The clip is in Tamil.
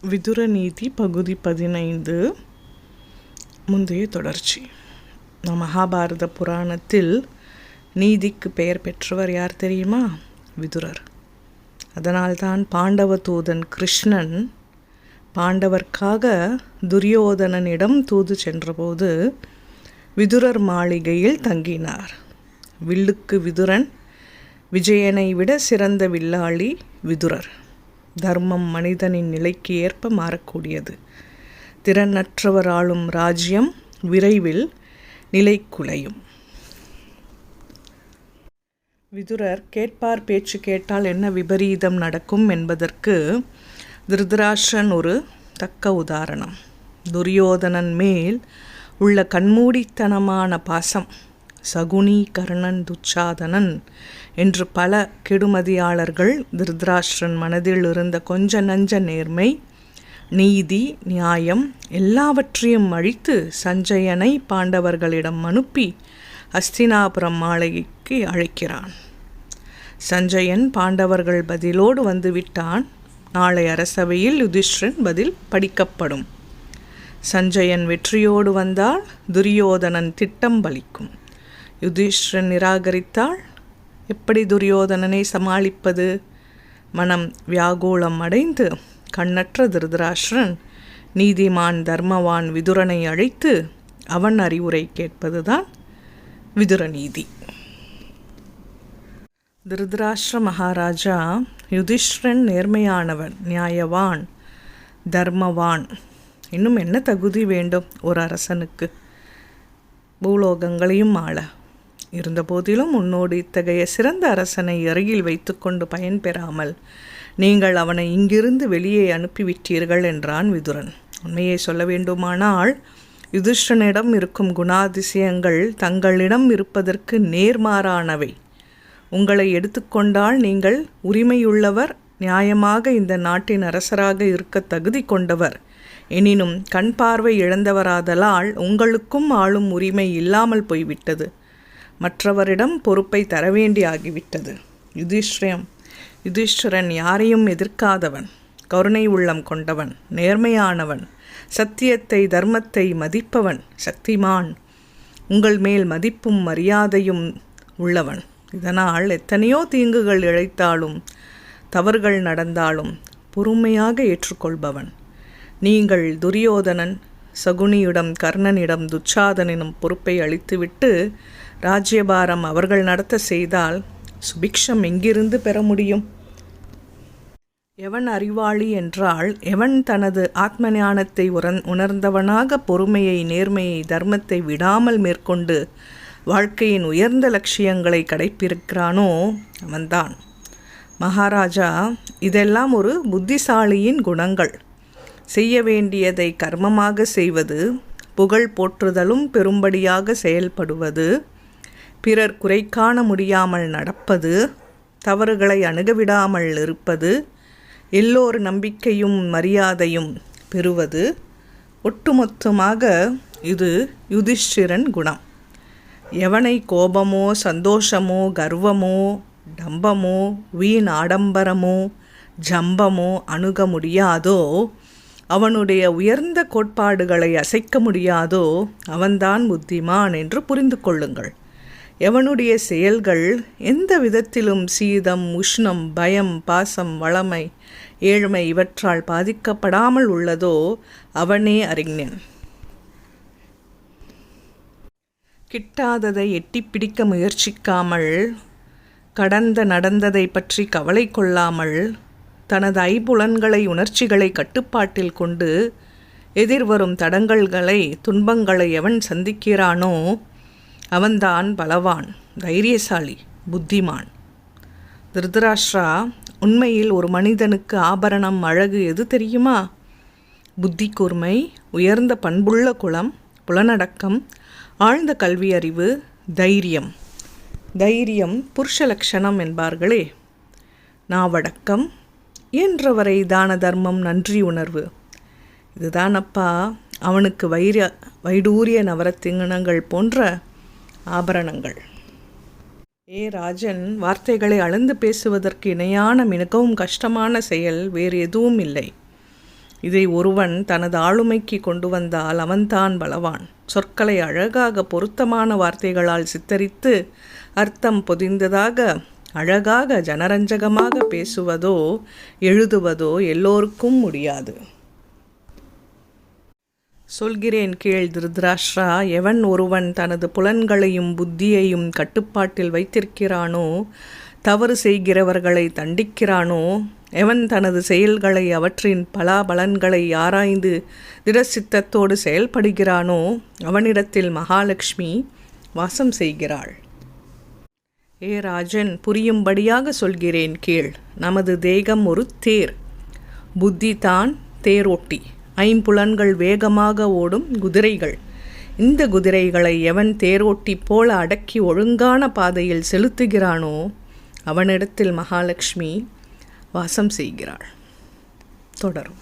விதுர நீதி பகுதி பதினைந்து. முந்தைய தொடர்ச்சி. நம் மகாபாரத புராணத்தில் நீதிக்கு பெயர் பெற்றவர் யார் தெரியுமா? விதுரர். அதனால்தான் பாண்டவ தூதன் கிருஷ்ணன் பாண்டவர்க்காக துரியோதனனிடம் தூது சென்றபோது விதுரர் மாளிகையில் தங்கினார். வில்லுக்கு விதுரன் விஜயனை விட சிறந்த வில்லாளி விதுரர். தர்மம் மனிதனின் நிலைக்கு ஏற்ப மாறக்கூடியது. திறனற்றவர் ஆளும் ராஜ்யம் விரைவில் நிலைக்குலையும். விதுரர் கேட்பார் பேச்சு கேட்டால் என்ன விபரீதம் நடக்கும் என்பதற்கு திருதராஷன் ஒரு தக்க உதாரணம். துரியோதனன் மேல் உள்ள கண்மூடித்தனமான பாசம் சகுனி கர்ணன் துச்சாதனன் என்று பல கெடுமதியாளர்கள் திருதராஷ்டிரன் மனதில் இருந்த கொஞ்ச நஞ்ச நேர்மை நீதி நியாயம் எல்லாவற்றையும் அழித்து சஞ்சயனை பாண்டவர்களிடம் அனுப்பி ஹஸ்தினாபுரம் மாளிகைக்கு அழைக்கிறான். சஞ்சயன் பாண்டவர்கள் பதிலோடு வந்துவிட்டான். நாளை அரசவையில் யுதிஷ்டிரன் பதில் படிக்கப்படும். சஞ்சயன் வெற்றியோடு வந்தால் துரியோதனன் திட்டம் பலிக்கும். யுதிஷ்டிரன் நிராகரித்தால் எப்படி துரியோதனனை சமாளிப்பது? மனம் வியாகுலம் அடைந்து கண்ணற்ற திருதராஷ்டிரன் நீதிமான் தர்மவான் விதுரனை அழைத்து அவன் அறிவுரை கேட்பதுதான் விதுர நீதி. திருதராஷ்டிர மகாராஜா யுதிஷ்டிரன் நேர்மையானவன் நியாயவான் தர்மவான். இன்னும் என்ன தகுதி வேண்டும் ஒரு அரசனுக்கு? பூலோகங்களையும் ஆள இருந்தபோதிலும் உன்னோடு இத்தகைய சிறந்த அரசனை அருகில் வைத்துக்கொண்டு பயன்பெறாமல் நீங்கள் அவனை இங்கிருந்து வெளியே அனுப்பிவிட்டீர்கள் என்றான் விதுரன். உண்மையை சொல்ல வேண்டுமானால் யுதிஷ்டனிடம் இருக்கும் குணாதிசயங்கள் தங்களிடம் இருப்பதற்கு நேர்மாறானவை. உங்களை எடுத்துக்கொண்டால் நீங்கள் உரிமையுள்ளவர் நியாயமாக இந்த நாட்டின் அரசராக இருக்க தகுதி கொண்டவர். எனினும் கண் பார்வை இழந்தவராதலால் உங்களுக்கும் ஆளும் உரிமை இல்லாமல் போய்விட்டது. மற்றவரிடம் பொறுப்பை தர வேண்டி ஆகிவிட்டது யுதிஷ்டிரம் யுதிஷ்டிரன் யாரையும் எதிர்க்காதவன். கருணை உள்ளம் கொண்டவன். நேர்மையானவன். சத்தியத்தை தர்மத்தை மதிப்பவன். சக்திமான். உங்கள் மேல் மதிப்பும் மரியாதையும் உள்ளவன். இதனால் எத்தனையோ தீங்குகள் இழைத்தாலும் தவறுகள் நடந்தாலும் பொறுமையாக ஏற்றுக்கொள்பவன். நீங்கள் துரியோதனன் சகுனியிடம் கர்ணனிடம் துச்சாதனிடம் பொறுப்பை அளித்துவிட்டு ராஜ்யபாரம் அவர்கள் நடத்த செய்தால் சுபிக்ஷம் எங்கிருந்து பெற முடியும்? எவன் அறிவாளி என்றால் எவன் தனது ஆத்ம ஞானத்தை உணர்ந்தவனாக பொறுமையை நேர்மையை தர்மத்தை விடாமல் மேற்கொண்டு வாழ்க்கையின் உயர்ந்த லட்சியங்களை கடைப்பிருக்கிறானோ அவன்தான். மகாராஜா இதெல்லாம் ஒரு புத்திசாலியின் குணங்கள். செய்ய வேண்டியதை கர்மமாக செய்வது புகழ் போற்றுதலும் பெரும்படியாக செயல்படுவது பிறர் குறை காண முடியாமல் நடப்பது தவறுகளை அணுகவிடாமல் இருப்பது எல்லோர் நம்பிக்கையும் மரியாதையும் பெறுவது ஒட்டுமொத்தமாக இது யுதிஷ்டிரன் குணம். எவனை கோபமோ சந்தோஷமோ கர்வமோ டம்பமோ வீண் ஆடம்பரமோ ஜம்பமோ அணுக முடியாதோ அவனுடைய உயர்ந்த கோட்பாடுகளை அசைக்க முடியாதோ அவன்தான் புத்திமான் என்று புரிந்து கொள்ளுங்கள். எவனுடைய செயல்கள் எந்த விதத்திலும் சீதம் உஷ்ணம் பயம் பாசம் வளமை ஏழ்மை இவற்றால் பாதிக்கப்படாமல் உள்ளதோ அவனே அறிஞன். கிட்டாததை எட்டி பிடிக்க முயற்சிக்காமல் கடந்த நடந்ததை பற்றி கவலை கொள்ளாமல் தனது ஐபுலன்களை உணர்ச்சிகளை கட்டுப்பாட்டில் கொண்டு எதிர்வரும் தடங்கல்களை துன்பங்களை எவன் சந்திக்கிறானோ அவன்தான் பலவான் தைரியசாலி புத்திமான். திருதராஷ்டிரா உண்மையில் ஒரு மனிதனுக்கு ஆபரணம் அழகு எது தெரியுமா? புத்தி கூர்மை உயர்ந்த பண்புள்ள குளம் புலனடக்கம் ஆழ்ந்த கல்வி அறிவு தைரியம். தைரியம் புருஷ லட்சணம் என்பார்களே. நாவடக்கம் இயன்றவரை தான தர்மம் நன்றி உணர்வு. இதுதானப்பா அவனுக்கு வைர வைடூரிய நவரத்திங்கனங்கள் போன்ற ஆபரணங்கள். ஏ ராஜன் வார்த்தைகளை அளந்து பேசுவதற்கு இணையான மிகவும் கஷ்டமான செயல் வேறு எதுவும் இல்லை. இதை ஒருவன் தனது ஆளுமைக்கு கொண்டு வந்தால் அவன்தான் பலவான். சொற்களை அழகாக பொருத்தமான வார்த்தைகளால் சித்தரித்து அர்த்தம் பொதிந்ததாக அழகாக ஜனரஞ்சகமாக பேசுவதோ எழுதுவதோ எல்லோருக்கும் முடியாது. சொல்கிறேன் கேள் திருதராஷ்டிரா எவன் ஒருவன் தனது புலன்களையும் புத்தியையும் கட்டுப்பாட்டில் வைத்திருக்கிறானோ தவறு செய்கிறவர்களை தண்டிக்கிறானோ எவன் தனது செயல்களை அவற்றின் பலாபலன்களை ஆராய்ந்து திடசித்தத்தோடு செயல்படுகிறானோ அவனிடத்தில் மகாலட்சுமி வாசம் செய்கிறாள். ஏ ராஜன் புரியும்படியாக சொல்கிறேன் கேள் நமது தேகம் ஒரு தேர் புத்தி தான் தேரோட்டி. ஐம்புலன்கள் வேகமாக ஓடும் குதிரைகள். இந்த குதிரைகளை எவன் தேரோட்டி போல அடக்கி ஒழுங்கான பாதையில் செலுத்துகிறானோ அவனிடத்தில் மகாலட்சுமி வாசம் செய்கிறாள். தொடரும்.